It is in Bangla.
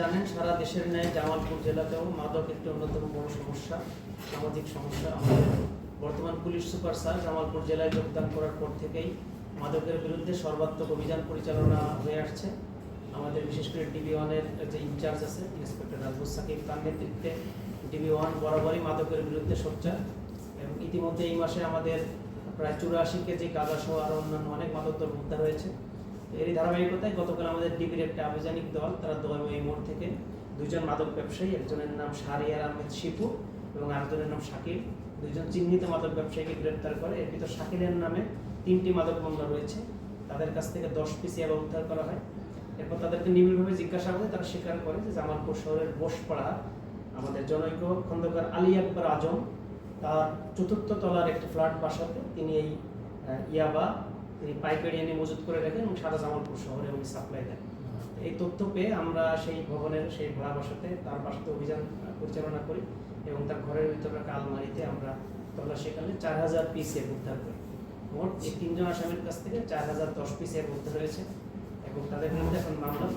জানেন, সারা দেশের ন্যায় জামালপুর জেলাতেও মাদক একটি অন্যতম বড় সমস্যা, সামাজিক সমস্যা। আমাদের বর্তমান পুলিশ সুপার স্যার জামালপুর জেলায় যোগদান করার পর থেকেই মাদকের বিরুদ্ধে সর্বাত্মক অভিযান পরিচালনা হয়ে আসছে। আমাদের বিশেষ করে ডিবি ওয়ানের যে ইনচার্জ আছে, ইন্সপেক্টর রাজবুর সাকিব, তার নেতৃত্বে ডিবি ওয়ান বরাবরই মাদকের বিরুদ্ধে সোচ্চার। এবং ইতিমধ্যে এই মাসে আমাদের প্রায় চুরাশি কেজি গাঁজা সহ আরও অন্যান্য অনেক মাদক দ্রব্য উদ্ধার হয়েছে এরই ধারাবাহিকতায় গতকাল আমাদের ডিবির একটা আভিযানিক দল, তারা দোয়াই মোড় থেকে। দুজন মাদক ব্যবসায়ী, একজনের নাম শাহরিয়ার আহমেদ শিপু এবং আরেকজনের নাম শাকিল। দুজন চিহ্নিত মাদক ব্যবসায়ীকে গ্রেপ্তার করে, এর ভিতর শাকিলের নামে তিনটি মাদক মামলা রয়েছে। তাদের কাছ থেকে দশ পিসি এবং উদ্ধার করা হয়। এরপর তাদেরকে নিবিড়ভাবে জিজ্ঞাসা করে তারা স্বীকার করে যে জামালপুর শহরের বোসপাড়া, আমাদের জনৈক খন্দকার আলী আকবর আজম, তার চতুর্থ তলার একটি ফ্ল্যাট বাসাতে তিনি এই ইয়াবা তিনি পাইকারি এনে মজুত করে রাখেন এবং সারা জামালপুর শহরে উনি সাপ্লাই দেন। এই তথ্য পেয়ে আমরা সেই ভবনের সেই ভাড়া বাসাতে তার বাসাতে অভিযান পরিচালনা করি এবং তার ঘরের ভিতরে আলমারিতে আমরা তল্লাশিকালে চার হাজার পিস এর উদ্ধার করি। মোট এই তিনজন আসামির কাছ থেকে চার হাজার দশ পিস এর উদ্ধার হয়েছে এবং তাদের মধ্যে এখন মামলা